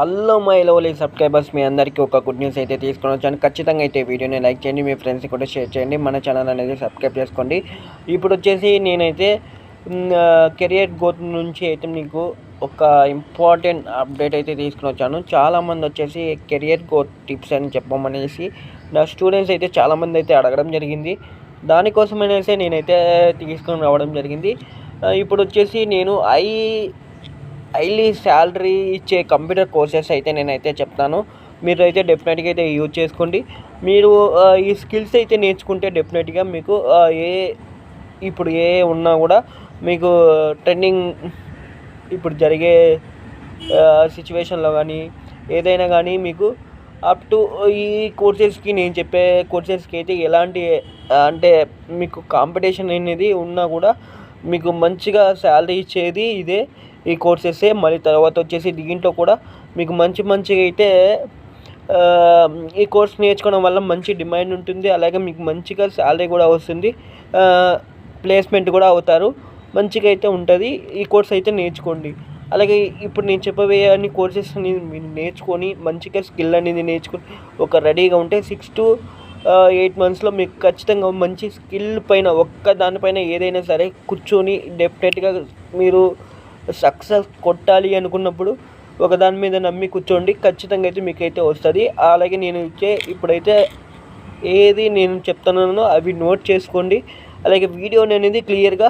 Hello my lovely subscribers మీ అందరికీ ఒక గుడ్ న్యూస్ అయితే తీసుకొని వచ్చాను. ఖచ్చితంగా అయితే వీడియోని లైక్ చేయండి మీ ఫ్రెండ్స్కి కూడా షేర్ చేయండి మన ఛానల్ అనేది సబ్స్క్రైబ్ చేసుకోండి. ఇప్పుడు వచ్చేసి నేనైతే కెరియర్ గ్రోత్ నుంచి అయితే మీకు ఒక ఇంపార్టెంట్ అప్డేట్ అయితే తీసుకుని వచ్చాను. చాలామంది వచ్చేసి కెరియర్ గ్రోత్ టిప్స్ అని చెప్పమనేసి నా స్టూడెంట్స్ అయితే చాలామంది అయితే అడగడం జరిగింది. దానికోసమనేసి నేనైతే తీసుకొని రావడం జరిగింది. ఇప్పుడు వచ్చేసి నేను ఐ హైలీ శాలరీ ఇచ్చే కంప్యూటర్ కోర్సెస్ అయితే నేనైతే చెప్తాను. మీరు అయితే డెఫినెట్గా అయితే యూజ్ చేసుకోండి. మీరు ఈ స్కిల్స్ అయితే నేర్చుకుంటే డెఫినెట్గా మీకు ఏ ఇప్పుడు ఏ ఉన్నా కూడా మీకు ట్రెండింగ్ ఇప్పుడు జరిగే సిచ్యువేషన్లో కానీ ఏదైనా కానీ మీకు అప్ టు ఈ కోర్సెస్కి నేను చెప్పే కోర్సెస్కి అయితే ఎలాంటి అంటే మీకు కాంపిటీషన్ అనేది ఉన్నా కూడా మీకు మంచిగా శాలరీ ఇచ్చేది ఇదే. ఈ కోర్సెసే మళ్ళీ తర్వాత వచ్చేసి దీంట్లో కూడా మీకు మంచి మంచిగా అయితే ఈ కోర్స్ నేర్చుకోవడం వల్ల మంచి డిమాండ్ ఉంటుంది. అలాగే మీకు మంచిగా శాలరీ కూడా వస్తుంది. ప్లేస్మెంట్ కూడా అవుతారు. మంచిగా అయితే ఉంటుంది. ఈ కోర్స్ అయితే నేర్చుకోండి. అలాగే ఇప్పుడు నేను చెప్పబోయే అన్ని కోర్సెస్ అనేది మీరు నేర్చుకొని మంచిగా స్కిల్ అనేది నేర్చుకొని ఒక రెడీగా ఉంటే సిక్స్ టు ఎయిట్ మంత్స్లో మీకు ఖచ్చితంగా మంచి స్కిల్ పైన ఒక్క దానిపైన ఏదైనా సరే కూర్చొని డెఫినెట్గా మీరు సక్సెస్ కొట్టాలి అనుకున్నప్పుడు ఒక దాని మీద నమ్మి కూర్చోండి ఖచ్చితంగా అయితే మీకైతే వస్తుంది. అలాగే నేను ఇచ్చే ఇప్పుడైతే ఏది నేను చెప్తున్నానో అవి నోట్ చేసుకోండి. అలాగే వీడియో అనేది క్లియర్గా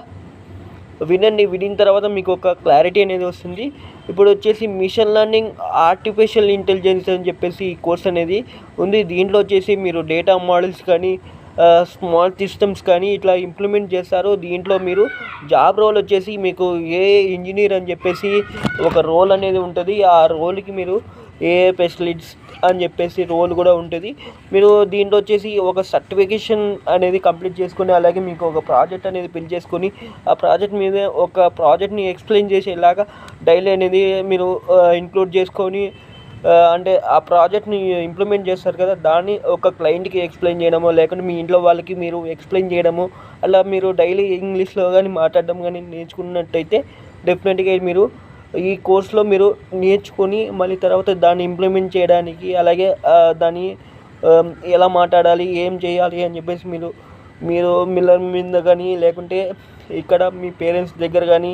వినండి. వినిన తర్వాత మీకు ఒక క్లారిటీ అనేది వస్తుంది. ఇప్పుడు వచ్చేసి మిషన్ లెర్నింగ్ ఆర్టిఫిషియల్ ఇంటెలిజెన్స్ అని చెప్పేసి ఈ కోర్స్ అనేది ఉంది. దీంట్లో వచ్చేసి మీరు డేటా మోడల్స్ కానీ స్మాల్ సిస్టమ్స్ కానీ ఇట్లా ఇంప్లిమెంట్ చేస్తారు దీంట్లో మీరు జాబ్ రోల్ వచ్చేసి మీకు ఏ ఇంజనీర్ అని చెప్పేసి ఒక రోల్ అనేది ఉంటుంది. ఆ రోల్కి మీరు ఏ స్పెషలిస్ట్ అని చెప్పేసి రోల్ కూడా ఉంటుంది. మీరు దీంట్లో వచ్చేసి ఒక సర్టిఫికేషన్ అనేది కంప్లీట్ చేసుకొని అలాగే మీకు ఒక ప్రాజెక్ట్ అనేది పిల్ చేసుకొని ఆ ప్రాజెక్ట్ మీద ఒక ప్రాజెక్ట్ని ఎక్స్ప్లెయిన్ చేసేలాగా డైలీ అనేది మీరు ఇంక్లూడ్ చేసుకొని అంటే ఆ ప్రాజెక్ట్ని ఇంప్లిమెంట్ చేస్తారు కదా దాన్ని ఒక క్లయింట్కి ఎక్స్ప్లెయిన్ చేయడమో లేకుంటే మీ ఇంట్లో వాళ్ళకి మీరు ఎక్స్ప్లెయిన్ చేయడము అలా మీరు డైలీ ఇంగ్లీష్లో కానీ మాట్లాడడం కానీ నేర్చుకున్నట్టయితే డెఫినెట్గా మీరు ఈ కోర్స్లో మీరు నేర్చుకొని మళ్ళీ తర్వాత దాన్ని ఇంప్లిమెంట్ చేయడానికి అలాగే దాన్ని ఎలా మాట్లాడాలి ఏం చేయాలి అని చెప్పేసి మీరు మీరు మిల్లర్ మీద కానీ లేకుంటే ఇక్కడ మీ పేరెంట్స్ దగ్గర కానీ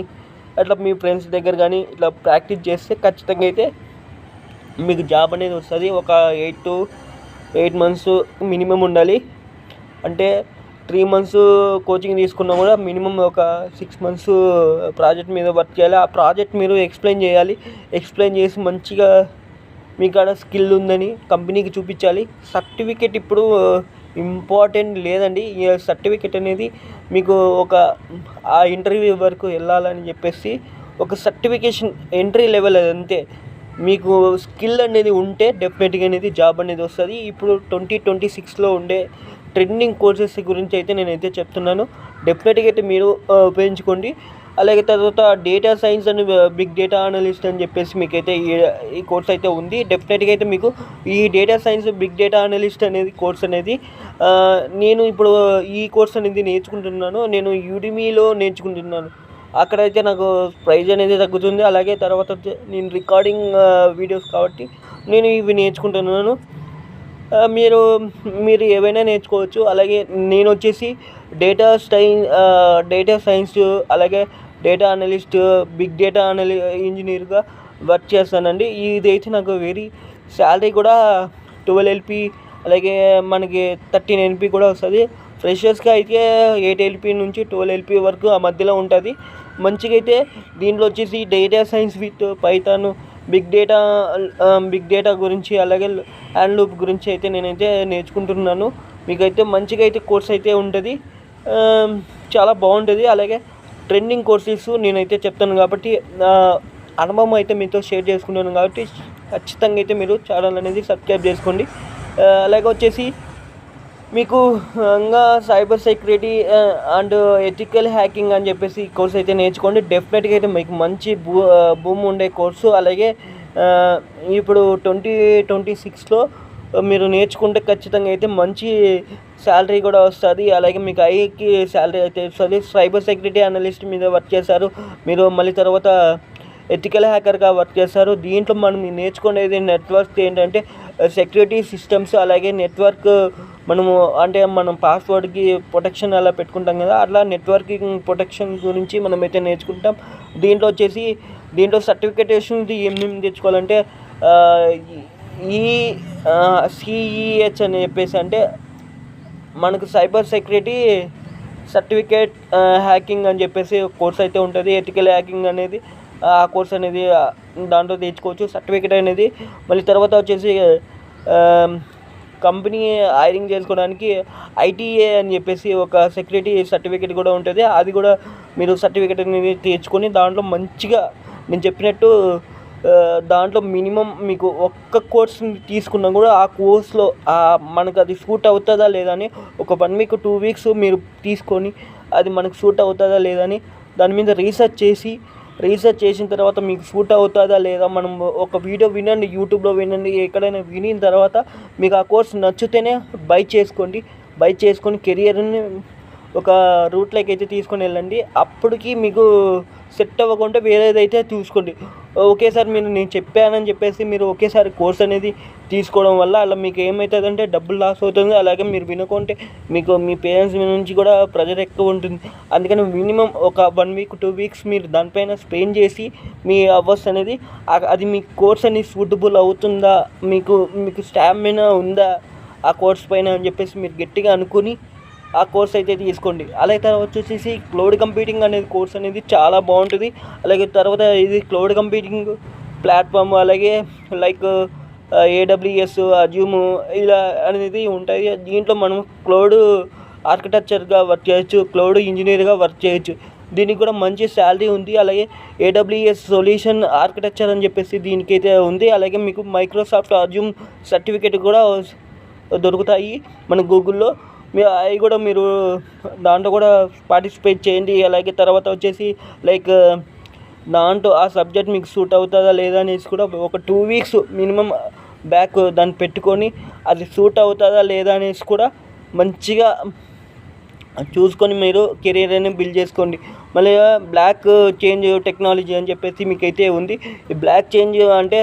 అట్లా మీ ఫ్రెండ్స్ దగ్గర కానీ ఇట్లా ప్రాక్టీస్ చేస్తే ఖచ్చితంగా అయితే మీకు జాబ్ అనేది వస్తుంది ఒక eight to eight months minimum ఉండాలి. అంటే త్రీ మంత్స్ కోచింగ్ తీసుకున్నా కూడా మినిమం ఒక సిక్స్ మంత్స్ ప్రాజెక్ట్ మీద వర్క్ చేయాలి. ఆ ప్రాజెక్ట్ మీరు ఎక్స్ప్లెయిన్ చేయాలి. ఎక్స్ప్లెయిన్ చేసి మంచిగా మీ కాడ స్కిల్ ఉందని కంపెనీకి చూపించాలి. సర్టిఫికేట్ ఇప్పుడు ఇంపార్టెంట్ లేదండి. ఈ సర్టిఫికేట్ అనేది మీకు ఒక ఆ ఇంటర్వ్యూ వరకు వెళ్ళాలని చెప్పేసి ఒక సర్టిఫికేషన్ ఎంట్రీ లెవెల్ అది అంతే. మీకు స్కిల్ అనేది ఉంటే డెఫినెట్గా అనేది జాబ్ అనేది వస్తుంది. ఇప్పుడు ట్వంటీ ట్వంటీ సిక్స్లో ఉండే ట్రెండింగ్ కోర్సెస్ గురించి అయితే నేనైతే చెప్తున్నాను. డెఫినెట్గా అయితే మీరు ఉపయోగించుకోండి. అలాగే తర్వాత data science and big data analyst అని చెప్పేసి మీకైతే ఈ ఈ కోర్స్ అయితే ఉంది. డెఫినెట్గా అయితే మీకు ఈ data science big data analyst అనేది కోర్స్ అనేది నేను ఇప్పుడు ఈ కోర్స్ అనేది నేర్చుకుంటున్నాను. నేను యూడిమీలో నేర్చుకుంటున్నాను. అక్కడైతే నాకు ప్రైజ్ అనేది తగ్గుతుంది. అలాగే తర్వాత నేను రికార్డింగ్ వీడియోస్ కాబట్టి నేను ఇవి నేర్చుకుంటున్నాను. మీరు మీరు ఏవైనా నేర్చుకోవచ్చు. అలాగే నేను వచ్చేసి డేటా స్టై డేటా సైన్స్ అలాగే డేటా అనలిస్ట్ బిగ్ డేటా అనలి ఇంజనీర్గా వర్క్ చేస్తానండి. ఇదైతే నాకు వెరీ శాలరీ కూడా ట్వెల్వ్ ఎల్పి అలాగే మనకి థర్టీన్ ఎల్పి కూడా వస్తుంది. ఫ్రెషర్స్కి అయితే ఎయిట్ ఎల్పి నుంచి ట్వెల్వ్ ఎల్పి వరకు ఆ మధ్యలో ఉంటుంది. మంచిగా అయితే దీంట్లో వచ్చేసి data science with Python big data big data గురించి అలాగే హ్యాండ్ లూప్ గురించి అయితే నేనైతే నేర్చుకుంటున్నాను. మీకైతే మంచిగా అయితే కోర్స్ అయితే ఉంటుంది. Um, చాలా బాగుంటుంది. అలాగే ట్రెండింగ్ కోర్సెస్ నేనైతే చెప్తాను కాబట్టి అనుభవం అయితే మీతో షేర్ చేసుకుంటాను కాబట్టి ఖచ్చితంగా అయితే మీరు ఛానల్ అనేది సబ్స్క్రైబ్ చేసుకోండి. Uh, అలాగే వచ్చేసి మీకు ఇంకా cyber security and ethical hacking అని చెప్పేసి ఈ కోర్స్ అయితే నేర్చుకోండి. డెఫినెట్గా అయితే మీకు మంచి భూ భూమి ఉండే కోర్సు. అలాగే ఇప్పుడు ట్వంటీ ట్వంటీ సిక్స్లో మీరు నేర్చుకుంటే ఖచ్చితంగా అయితే మంచి శాలరీ కూడా వస్తుంది. అలాగే మీకు ఐకి శాలరీ అయితే వస్తుంది. సైబర్ సెక్యూరిటీ అనలిస్ట్ మీద వర్క్ చేశారు. మీరు మళ్ళీ తర్వాత ఎథికల్ హ్యాకర్గా వర్క్ చేస్తారు దీంట్లో మనం నేర్చుకునేది నెట్వర్క్ ఏంటంటే సెక్యూరిటీ సిస్టమ్స్ అలాగే నెట్వర్క్ మనము అంటే మనం పాస్వర్డ్కి ప్రొటెక్షన్ అలా పెట్టుకుంటాం కదా అట్లా నెట్వర్కింగ్ ప్రొటెక్షన్ గురించి మనం అయితే నేర్చుకుంటాం. దీంట్లో వచ్చేసి దీంట్లో సర్టిఫికేటేషన్ ఏమేమి తెచ్చుకోవాలంటే ఈ సిఈహెచ్ అని చెప్పేసి అంటే మనకు సైబర్ సెక్యూరిటీ సర్టిఫికేట్ హ్యాకింగ్ అని చెప్పేసి కోర్స్ అయితే ఉంటుంది. ఎథికల్ హ్యాకింగ్ అనేది ఆ కోర్స్ అనేది దాంట్లో తెచ్చుకోవచ్చు. సర్టిఫికేట్ అనేది మళ్ళీ తర్వాత వచ్చేసి కంపెనీ హైరింగ్ చేసుకోవడానికి ఐటీఏ అని చెప్పేసి ఒక సెక్యూరిటీ సర్టిఫికేట్ కూడా ఉంటుంది. అది కూడా మీరు సర్టిఫికేట్ అనేది తెచ్చుకొని దాంట్లో మంచిగా నేను చెప్పినట్టు దాంట్లో మినిమం మీకు ఒక్క కోర్స్ తీసుకున్నా కూడా ఆ కోర్స్లో మనకు అది సూట్ అవుతుందా లేదా అని ఒక వన్ వీక్ టూ వీక్స్ మీరు తీసుకొని అది మనకు సూట్ అవుతుందా లేదా అని దాని మీద రీసెర్చ్ చేసి రీసెర్చ్ చేసిన తర్వాత మీకు సూట్ అవుతుందా లేదా మనం ఒక వీడియో వినండి యూట్యూబ్లో వినండి ఎక్కడైనా వినిన తర్వాత మీకు ఆ కోర్స్ నచ్చితేనే బై చేసుకోండి. బై చేసుకొని కెరియర్ని ఒక రూట్లోకి అయితే తీసుకొని వెళ్ళండి. అప్పటికి మీకు సెట్ అవ్వకుండా వేరేదైతే చూసుకోండి. ఒకేసారి మీరు నేను చెప్పానని చెప్పేసి మీరు ఒకేసారి కోర్స్ అనేది తీసుకోవడం వల్ల అలా మీకు ఏమవుతుందంటే డబ్బులు లాస్ అవుతుంది. అలాగే మీరు వినుకుంటే మీకు మీ పేరెంట్స్ నుంచి కూడా ప్రెజర్ ఎక్కువ ఉంటుంది. అందుకని మినిమం ఒక వన్ వీక్ టూ వీక్స్ మీరు దానిపైన స్పెండ్ చేసి మీ అవర్స్ అనేది అది మీ కోర్స్ అనేది సూటబుల్ అవుతుందా? మీకు మీకు స్టామినా ఉందా? ఆ కోర్స్ పైన అని చెప్పేసి మీరు గట్టిగా అనుకుని ఆ కోర్స్ అయితే తీసుకోండి. అలాగే తర్వాత వచ్చేసి క్లౌడ్ కంప్యూటింగ్ అనేది కోర్స్ అనేది చాలా బాగుంటుంది. అలాగే తర్వాత ఇది క్లౌడ్ కంప్యూటింగ్ ప్లాట్ఫామ్ అలాగే లైక్ ఏడబ్ల్యూఎస్ అజ్యూమ్ ఇలా అనేది ఉంటాయి. దీంట్లో మనం క్లౌడ్ ఆర్కిటెక్చర్గా వర్క్ చేయొచ్చు క్లౌడ్ ఇంజనీర్గా వర్క్ చేయొచ్చు. దీనికి కూడా మంచి శాలరీ ఉంది. అలాగే ఏడబ్ల్యూఎస్ సొల్యూషన్ ఆర్కిటెక్చర్ అని చెప్పేసి దీనికైతే ఉంది. అలాగే మీకు మైక్రోసాఫ్ట్ అజ్యూమ్ సర్టిఫికేట్ కూడా దొరుకుతాయి. మన గూగుల్లో మీ అవి కూడా మీరు దాంట్లో కూడా పార్టిసిపేట్ చేయండి. అలాగే తర్వాత వచ్చేసి లైక్ దాంట్లో ఆ సబ్జెక్ట్ మీకు సూట్ అవుతుందా లేదా అనేసి కూడా ఒక టూ వీక్స్ మినిమం బ్యాక్ దాన్ని పెట్టుకొని అది సూట్ అవుతుందా లేదా అనేసి కూడా మంచిగా చూసుకొని మీరు కెరీర్ అనేది బిల్డ్ చేసుకోండి. మళ్ళీ బ్లాక్ చేంజ్ టెక్నాలజీ అని చెప్పేసి మీకైతే ఉంది. ఈ బ్లాక్ చేంజ్ అంటే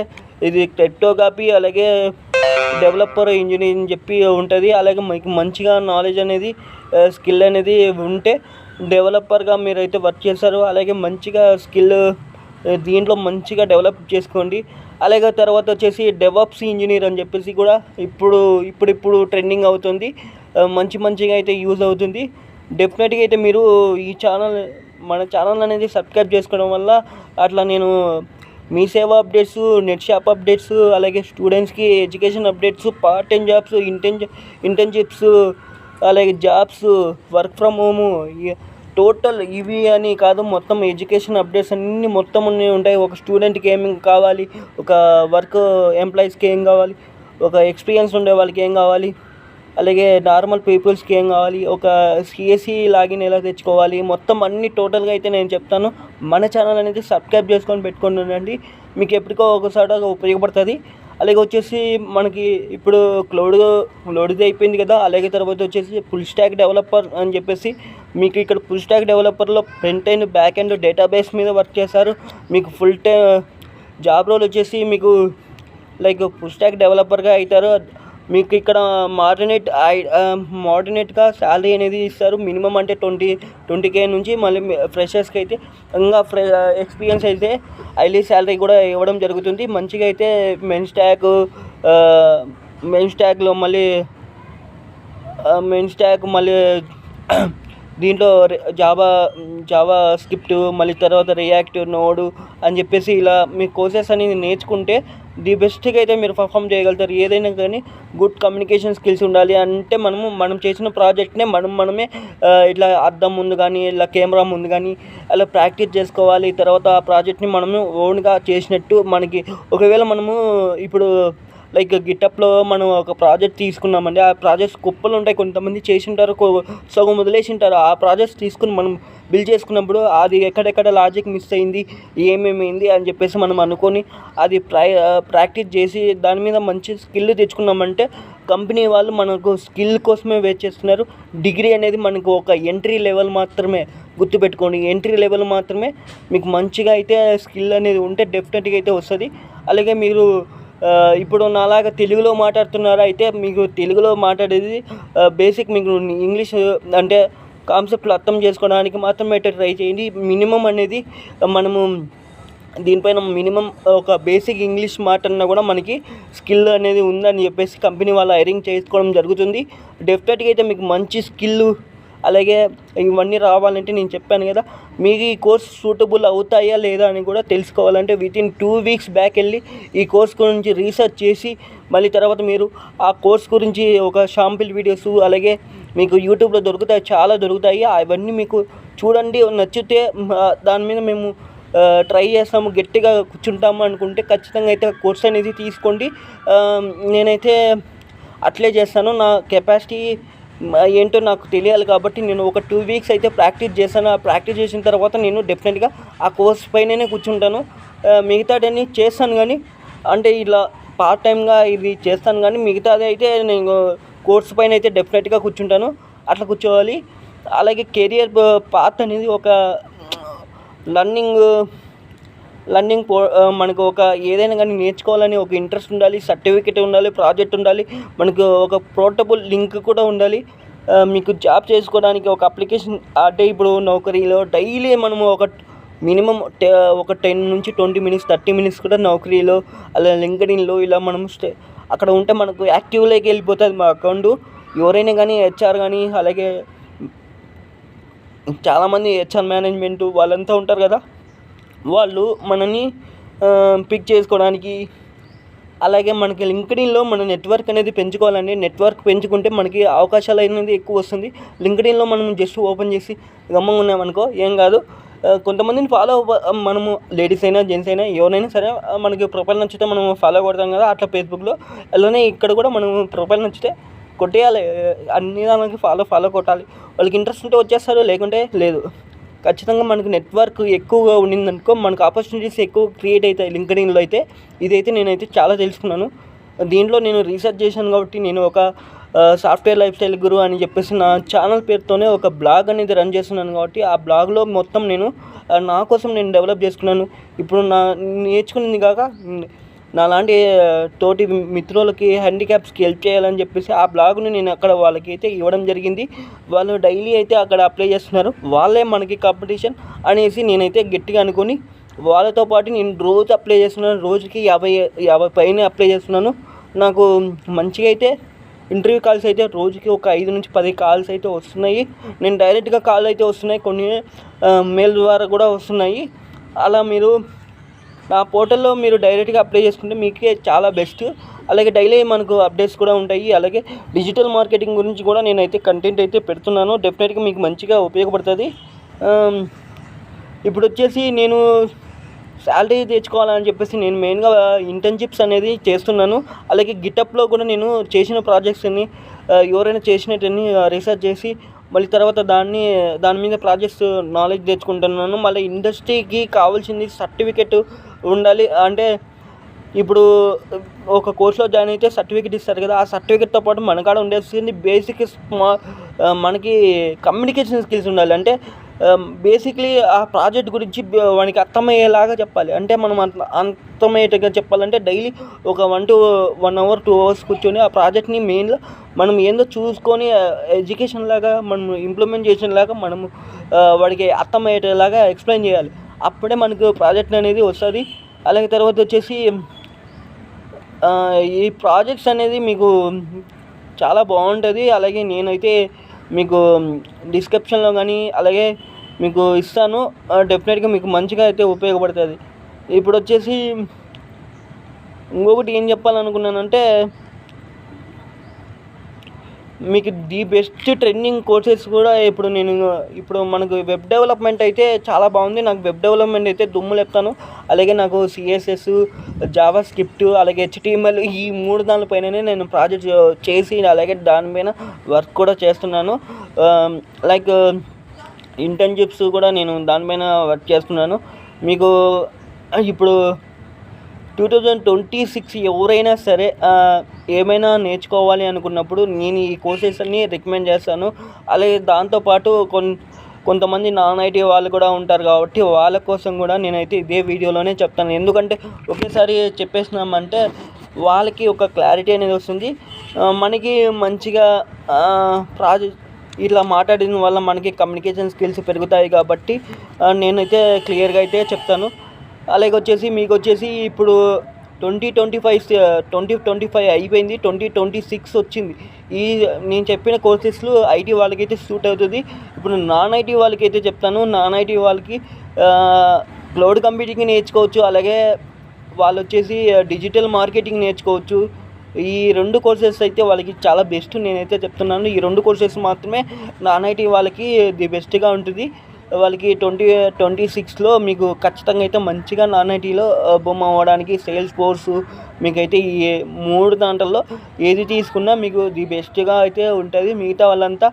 ఇది క్రిప్టోగ్రఫీ అలాగే డెవలపర్ ఇంజనీర్ అని చెప్పి ఉంటుంది. అలాగే మీకు మంచిగా నాలెడ్జ్ అనేది స్కిల్ అనేది ఉంటే డెవలపర్గా మీరైతే వర్క్ చేస్తారు. అలాగే మంచిగా స్కిల్ దీంట్లో మంచిగా డెవలప్ చేసుకోండి. అలాగే తర్వాత వచ్చేసి డెవలప్స్ ఇంజనీర్ అని చెప్పేసి కూడా ఇప్పుడు ఇప్పుడిప్పుడు ట్రెండింగ్ అవుతుంది. మంచి మంచిగా అయితే యూజ్ అవుతుంది. డెఫినెట్గా అయితే మీరు ఈ ఛానల్ మన ఛానల్ అనేది సబ్స్క్రైబ్ చేసుకోవడం వల్ల అట్లా నేను మీ సేవ అప్డేట్స్ నెట్ షాప్ అప్డేట్స్ అలాగే స్టూడెంట్స్కి education updates part time jobs intern internships అలాగే jobs work from home total ఇవి అని కాదు మొత్తం ఎడ్యుకేషన్ అప్డేట్స్ అన్నీ మొత్తం ఉంటాయి. ఒక స్టూడెంట్కి ఏమి కావాలి ఒక వర్క్ ఎంప్లాయీస్కి ఏం కావాలి ఒక ఎక్స్పీరియన్స్ ఉండే వాళ్ళకి ఏం కావాలి అలాగే నార్మల్ పీపుల్స్కి ఏం కావాలి? ఒక సిఎస్సి లాగిన్ ఎలా తెచ్చుకోవాలి. మొత్తం అన్ని టోటల్గా అయితే నేను చెప్తాను. మన ఛానల్ అనేది సబ్స్క్రైబ్ చేసుకొని పెట్టుకొని ఉండండి. మీకు ఎప్పటికో ఒకసారి ఉపయోగపడుతుంది. అలాగే వచ్చేసి మనకి ఇప్పుడు క్లౌడ్ క్లౌడ్ది అయిపోయింది కదా అలాగే తర్వాత వచ్చేసి ఫుల్ స్టాక్ డెవలపర్ అని చెప్పేసి మీకు ఇక్కడ full stack డెవలపర్లో front and back and database మీద వర్క్ చేస్తారు మీకు ఫుల్ టైం జాబ్ రోల్ వచ్చేసి మీకు లైక్ ఫుల్ స్టాక్ డెవలపర్గా అవుతారు. మీకు ఇక్కడ మోడర్నేట్ మోడర్నేట్గా శాలరీ అనేది ఇస్తారు. మినిమం అంటే ట్వంటీ ట్వంటీ కే నుంచి మళ్ళీ ఫ్రెషర్స్కి అయితే ఇంకా ఫ్రె ఎక్స్పీరియన్స్ అయితే హైలీ శాలరీ కూడా ఇవ్వడం జరుగుతుంది. మంచిగా అయితే మెన్ స్టాక్ మెన్ స్టాక్లో మళ్ళీ మెన్స్ ట్యాగ్ మళ్ళీ దీంట్లో జావా జావా స్క్రిప్ట్ మళ్ళీ తర్వాత రియాక్ట్ నోడు అని చెప్పేసి ఇలా మీ కోర్సెస్ అనేది నేర్చుకుంటే ది బెస్ట్గా అయితే మీరు పర్ఫామ్ చేయగలుగుతారు. ఏదైనా కానీ గుడ్ కమ్యూనికేషన్ స్కిల్స్ ఉండాలి అంటే మనము మనం చేసిన ప్రాజెక్ట్నే మనం మనమే ఇట్లా అద్దం ముందు కానీ ఇలా కెమెరా ముందు కానీ అలా ప్రాక్టీస్ చేసుకోవాలి. తర్వాత ఆ ప్రాజెక్ట్ని మనము ఓన్గా చేసినట్టు మనకి ఒకవేళ మనము ఇప్పుడు లైక్ గిటప్లో మనం ఒక ప్రాజెక్ట్ తీసుకున్నామండి. ఆ ప్రాజెక్ట్స్ కుప్పలు ఉంటాయి. కొంతమంది చేసి ఉంటారు సగం వదిలేసి ఉంటారు ఆ ప్రాజెక్ట్స్ తీసుకుని మనం బిల్డ్ చేసుకున్నప్పుడు అది ఎక్కడెక్కడ లాజిక్ మిస్ అయింది ఏమేమైంది అని చెప్పేసి మనం అనుకొని అది ప్రా ప్రాక్టీస్ చేసి దాని మీద మంచి స్కిల్ తెచ్చుకున్నామంటే కంపెనీ వాళ్ళు మనకు స్కిల్ కోసమే వెయిట్ చేస్తున్నారు. డిగ్రీ అనేది మనకు ఒక ఎంట్రీ లెవెల్ మాత్రమే గుర్తుపెట్టుకోండి. ఎంట్రీ లెవెల్ మాత్రమే మీకు మంచిగా అయితే స్కిల్ అనేది ఉంటే డెఫినెట్గా అయితే వస్తుంది. అలాగే మీరు ఇప్పుడు నాలాగా తెలుగులో మాట్లాడుతున్నారు అయితే మీకు తెలుగులో మాట్లాడేది బేసిక్ మీకు ఇంగ్లీష్ అంటే కాన్సెప్ట్లు అర్థం చేసుకోవడానికి మాత్రమే ట్రై చేయండి. మినిమం అనేది మనము దీనిపైన మినిమం ఒక బేసిక్ ఇంగ్లీష్ మాట్లాడినా కూడా మనకి స్కిల్ అనేది ఉందని చెప్పేసి కంపెనీ వాళ్ళు హైరింగ్ చేసుకోవడం జరుగుతుంది. డెఫినెట్గా అయితే మీకు మంచి స్కిల్ అలాగే ఇవన్నీ రావాలంటే నేను చెప్పాను కదా మీకు ఈ కోర్స్ సూటబుల్ అవుతాయా లేదా అని కూడా తెలుసుకోవాలంటే within two weeks back వెళ్ళి ఈ కోర్స్ గురించి రీసెర్చ్ చేసి మళ్ళీ తర్వాత మీరు ఆ కోర్స్ గురించి ఒక షాంపిల్ వీడియోస్ అలాగే మీకు యూట్యూబ్లో దొరుకుతాయి చాలా దొరుకుతాయి అవన్నీ మీకు చూడండి నచ్చితే దాని మీద మేము ట్రై చేస్తాము గట్టిగా కూర్చుంటాము అనుకుంటే ఖచ్చితంగా అయితే కోర్స్ అనేది తీసుకోండి. నేనైతే అట్లే చేస్తాను నా కెపాసిటీ ఏంటో నాకు తెలియాలి కాబట్టి నేను ఒక టూ వీక్స్ అయితే ప్రాక్టీస్ చేశాను. ఆ ప్రాక్టీస్ చేసిన తర్వాత నేను డెఫినెట్గా ఆ కోర్స్ పైననే కూర్చుంటాను. మిగతాదని చేస్తాను కానీ అంటే ఇలా పార్ట్ టైంగా ఇది చేస్తాను కానీ మిగతాది అయితే నేను కోర్స్ పైన అయితే డెఫినెట్గా కూర్చుంటాను. అట్లా కూర్చోవాలి. అలాగే కెరియర్ పాత్ అనేది ఒక లర్నింగ్ లర్నింగ్ పో మనకు ఒక ఏదైనా కానీ నేర్చుకోవాలని ఒక ఇంట్రెస్ట్ ఉండాలి సర్టిఫికేట్ ఉండాలి ప్రాజెక్ట్ ఉండాలి మనకు ఒక పోర్టబుల్ లింక్ కూడా ఉండాలి. మీకు జాబ్ చేసుకోవడానికి ఒక అప్లికేషన్ అంటే ఇప్పుడు నౌకరీలో డైలీ మనము ఒక మినిమం ఒక టెన్ నుంచి ట్వంటీ మినిట్స్ థర్టీ మినిట్స్ కూడా నౌకరీలో అలా లింక్డ్ఇన్లో ఇలా మనం స్టే అక్కడ ఉంటే మనకు యాక్టివ్లోకి వెళ్ళిపోతుంది మా అకౌంట్. ఎవరైనా కానీ హెచ్ఆర్ కానీ అలాగే చాలామంది హెచ్ఆర్ మేనేజ్మెంట్ వాళ్ళంతా ఉంటారు కదా. వాళ్ళు మనని పిక్ చేసుకోవడానికి అలాగే మనకి లింక్డ్ఇన్లో మన నెట్వర్క్ అనేది పెంచుకోవాలండి. నెట్వర్క్ పెంచుకుంటే మనకి అవకాశాలు అనేది ఎక్కువ వస్తుంది. లింక్డ్ఇన్లో మనం జస్ట్ ఓపెన్ చేసి గమ్మంగా ఉన్నామనుకో ఏం కాదు. కొంతమందిని ఫాలో మనము లేడీస్ అయినా జెంట్స్ అయినా ఎవరైనా సరే మనకి ప్రొఫైల్ నచ్చితే మనం ఫాలో కొడతాం కదా అట్లా ఫేస్బుక్లో అలానే ఇక్కడ కూడా మనం ప్రొఫైల్ నచ్చితే కొట్టేయాలి. అన్ని దానికి ఫాలో ఫాలో కొట్టాలి. వాళ్ళకి ఇంట్రెస్ట్ ఉంటే వచ్చేస్తారు లేకుంటే లేదు. ఖచ్చితంగా మనకు నెట్వర్క్ ఎక్కువగా ఉండిందనుకో మనకు ఆపర్చునిటీస్ ఎక్కువ క్రియేట్ అవుతాయి లింక్డ్ఇన్లో అయితే. ఇదైతే నేనైతే చాలా తెలుసుకున్నాను. దీంట్లో నేను రీసెర్చ్ చేశాను కాబట్టి నేను ఒక సాఫ్ట్వేర్ లైఫ్ స్టైల్ గురు అని చెప్పేసి నా ఛానల్ పేరుతోనే ఒక బ్లాగ్ అనేది రన్ చేస్తున్నాను కాబట్టి ఆ బ్లాగ్లో మొత్తం నేను నా కోసం నేను డెవలప్ చేసుకున్నాను. ఇప్పుడు నా నేర్చుకున్నది కాక నాలాంటి తోటి మిత్రులకి హ్యాండిక్యాప్స్కి హెల్ప్ చేయాలని చెప్పేసి ఆ బ్లాగ్ని నేను అక్కడ వాళ్ళకి అయితే ఇవ్వడం జరిగింది. వాళ్ళు డైలీ అయితే అక్కడ అప్లై చేస్తున్నారు. వాళ్ళే మనకి కాంపిటీషన్ అనేసి నేనైతే గట్టిగా అనుకొని వాళ్ళతో పాటు నేను రోజు అప్లై చేస్తున్నాను. రోజుకి యాభై యాభై పైన అప్లై చేస్తున్నాను. నాకు మంచిగా అయితే ఇంటర్వ్యూ కాల్స్ అయితే రోజుకి ఒక ఐదు నుంచి పది కాల్స్ అయితే వస్తున్నాయి. నేను డైరెక్ట్గా కాల్ అయితే వస్తున్నాయి. కొన్ని మెయిల్ ద్వారా కూడా వస్తున్నాయి. అలా మీరు నా పోర్టల్లో మీరు డైరెక్ట్గా అప్లై చేసుకుంటే మీకే చాలా బెస్ట్. అలాగే డైలీ మనకు అప్డేట్స్ కూడా ఉంటాయి. అలాగే డిజిటల్ మార్కెటింగ్ గురించి కూడా నేనైతే కంటెంట్ అయితే పెడుతున్నాను. డెఫినెట్గా మీకు మంచిగా ఉపయోగపడుతుంది. ఇప్పుడు వచ్చేసి నేను శాలరీ తెచ్చుకోవాలని చెప్పేసి నేను మెయిన్గా ఇంటర్న్షిప్స్ అనేది చేస్తున్నాను. అలాగే గిటప్లో కూడా నేను చేసిన ప్రాజెక్ట్స్ని ఎవరైనా చేసినట్టని రీసెర్చ్ చేసి మళ్ళీ తర్వాత దాన్ని దాని మీద ప్రాజెక్ట్స్ నాలెడ్జ్ తెచ్చుకుంటున్నాను. మళ్ళీ ఇండస్ట్రీకి కావాల్సింది సర్టిఫికెట్ ఉండాలి. అంటే ఇప్పుడు ఒక కోర్సులో జాయిన్ అయితే సర్టిఫికేట్ ఇస్తారు కదా ఆ సర్టిఫికేట్తో పాటు మనకాడ ఉండాల్సింది బేసిక్ మనకి కమ్యూనికేషన్ స్కిల్స్ ఉండాలి. అంటే Um, బేసిక్లీ ఆ ప్రాజెక్ట్ గురించి వానికి అర్థమయ్యేలాగా చెప్పాలి. అంటే మనం అంత అర్థమయ్యేట్టుగా చెప్పాలంటే డైలీ ఒక one to one hour two hours కూర్చొని ఆ ప్రాజెక్ట్ని మెయిన్గా మనం ఏందో చూసుకొని ఎడ్యుకేషన్ లాగా మనం ఇంప్లిమెంటేషన్ లాగా మనము వాడికి అర్థమయ్యేలాగా ఎక్స్ప్లెయిన్ చేయాలి. అప్పుడే మనకు ప్రాజెక్ట్ అనేది వస్తుంది. అలాగే తర్వాత వచ్చేసి ఈ ప్రాజెక్ట్స్ అనేది మీకు చాలా బాగుంటుంది. అలాగే నేనైతే మీకు డిస్క్రిప్షన్లో కానీ అలాగే మీకు ఇస్తాను. డెఫినెట్గా మీకు మంచిగా అయితే ఉపయోగపడుతుంది. ఇప్పుడు వచ్చేసి ఇంకొకటి ఏం చెప్పాలనుకున్నానంటే మీకు ది బెస్ట్ ట్రెండింగ్ కోర్సెస్ కూడా ఇప్పుడు నేను ఇప్పుడు మనకు వెబ్ డెవలప్మెంట్ అయితే చాలా బాగుంది. నాకు వెబ్ డెవలప్మెంట్ అయితే దుమ్ము లేపుతాను. అలాగే నాకు సిఎస్ఎస్ జావా స్క్రిప్ట్ అలాగే హెచ్టిఎంఎల్ ఈ మూడు దానిపైననే నేను ప్రాజెక్ట్ చేసి అలాగే దానిపైన వర్క్ కూడా చేస్తున్నాను. లైక్ ఇంటర్న్షిప్స్ కూడా నేను దానిపైన వర్క్ చేస్తున్నాను. మీకు ఇప్పుడు టూ థౌజండ్ ట్వంటీ సిక్స్ ఎవరైనా సరే ఏమైనా నేర్చుకోవాలి అనుకున్నప్పుడు నేను ఈ కోర్సెస్ అన్ని రికమెండ్ చేస్తాను. అలాగే దాంతోపాటు కొన్ కొంతమంది నాన్ ఐటీ వాళ్ళు కూడా ఉంటారు కాబట్టి వాళ్ళ కోసం కూడా నేనైతే ఇదే వీడియోలోనే చెప్తాను. ఎందుకంటే ఒకేసారి చెప్పేసినామంటే వాళ్ళకి ఒక క్లారిటీ అనేది వస్తుంది. మనకి మంచిగా ప్రాజెక్ట్ ఇట్లా మాట్లాడిన వల్ల మనకి కమ్యూనికేషన్ స్కిల్స్ పెరుగుతాయి కాబట్టి నేనైతే క్లియర్గా అయితే చెప్తాను. అలాగే వచ్చేసి మీకు వచ్చేసి ఇప్పుడు twenty twenty five twenty twenty five అయిపోయింది. ట్వంటీ ట్వంటీ సిక్స్ వచ్చింది. ఈ నేను చెప్పిన కోర్సెస్లో ఐటీ వాళ్ళకైతే సూట్ అవుతుంది. ఇప్పుడు నాన్ ఐటీ వాళ్ళకైతే చెప్తాను. నాన్ ఐటీ వాళ్ళకి క్లౌడ్ కంప్యూటింగ్ నేర్చుకోవచ్చు. అలాగే వాళ్ళు వచ్చేసి డిజిటల్ మార్కెటింగ్ నేర్చుకోవచ్చు. ఈ రెండు కోర్సెస్ అయితే వాళ్ళకి చాలా బెస్ట్ నేనైతే చెప్తున్నాను. ఈ రెండు కోర్సెస్ మాత్రమే నాన్ ఐటీ వాళ్ళకి ది బెస్ట్గా ఉంటుంది. వాళ్ళకి ట్వంటీ ట్వంటీ సిక్స్లో మీకు ఖచ్చితంగా అయితే మంచిగా నాన్ ఐటీలో బొమ్మ అవ్వడానికి సేల్స్ ఫోర్స్ మీకైతే ఈ మూడు దాంట్లో ఏది తీసుకున్నా మీకు ది బెస్ట్గా అయితే ఉంటుంది. మిగతా వాళ్ళంతా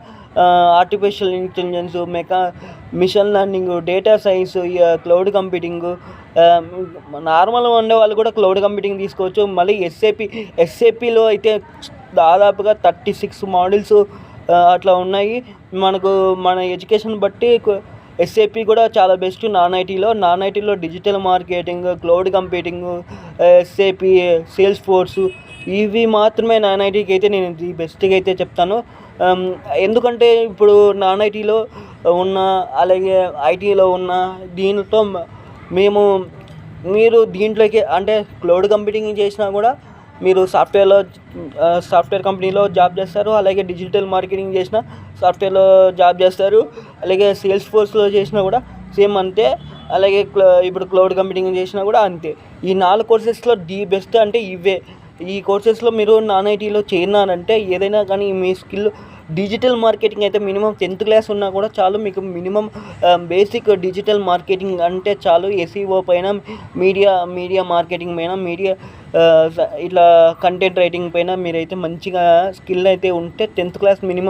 artificial intelligence mecha machine learning data science cloud computing నార్మల్గా ఉండే వాళ్ళు కూడా క్లౌడ్ కంప్యూటింగ్ తీసుకోవచ్చు. మళ్ళీ ఎస్ఏపి ఎస్ఏపిలో అయితే దాదాపుగా థర్టీ సిక్స్ మోడల్స్ అట్లా ఉన్నాయి. మనకు మన ఎడ్యుకేషన్ బట్టి ఎస్ఏపి కూడా చాలా బెస్ట్. నాన్ ఐటీలో నాన్ ఐటీలో digital marketing cloud computing SAP Salesforce ఇవి మాత్రమే నాన్ ఐటీకి అయితే నేను ది బెస్ట్గా అయితే చెప్తాను. ఎందుకంటే ఇప్పుడు నాన్ ఐటీలో ఉన్న అలాగే ఐటీలో ఉన్న దీనితో మేము మీరు దీంట్లోకి అంటే క్లౌడ్ కంప్యూటింగ్ చేసినా కూడా మీరు సాఫ్ట్వేర్లో సాఫ్ట్వేర్ కంపెనీలో జాబ్ చేస్తారు అలాగే డిజిటల్ మార్కెటింగ్ చేసిన సాఫ్ట్వేర్లో జాబ్ చేస్తారు అలాగే సేల్స్ ఫోర్స్లో చేసినా కూడా సేమ్ అంతే అలాగే క్ల- ఇప్పుడు క్లౌడ్ కంప్యూటింగ్ చేసినా కూడా అంతే. ఈ నాలుగు కోర్సెస్లో ది బెస్ట్ అంటే ఇవే. ఈ కోర్సెస్లో మీరు నాన్ ఐటీలో చేరినారంటే ఏదైనా కానీ మీ స్కిల్ డిజిటల్ మార్కెటింగ్ అయితే మినిమం టెన్త్ క్లాస్ ఉన్నా కూడా చాలు మీకు మినిమం బేసిక్ డిజిటల్ మార్కెటింగ్ అంటే చాలు ఎస్ఈఓ పైన మీడియా మీడియా మార్కెటింగ్ పైన మీడియా ఇట్లా కంటెంట్ రైటింగ్ పైన మీరైతే మంచిగా స్కిల్ అయితే ఉంటే టెన్త్ క్లాస్ మినిమం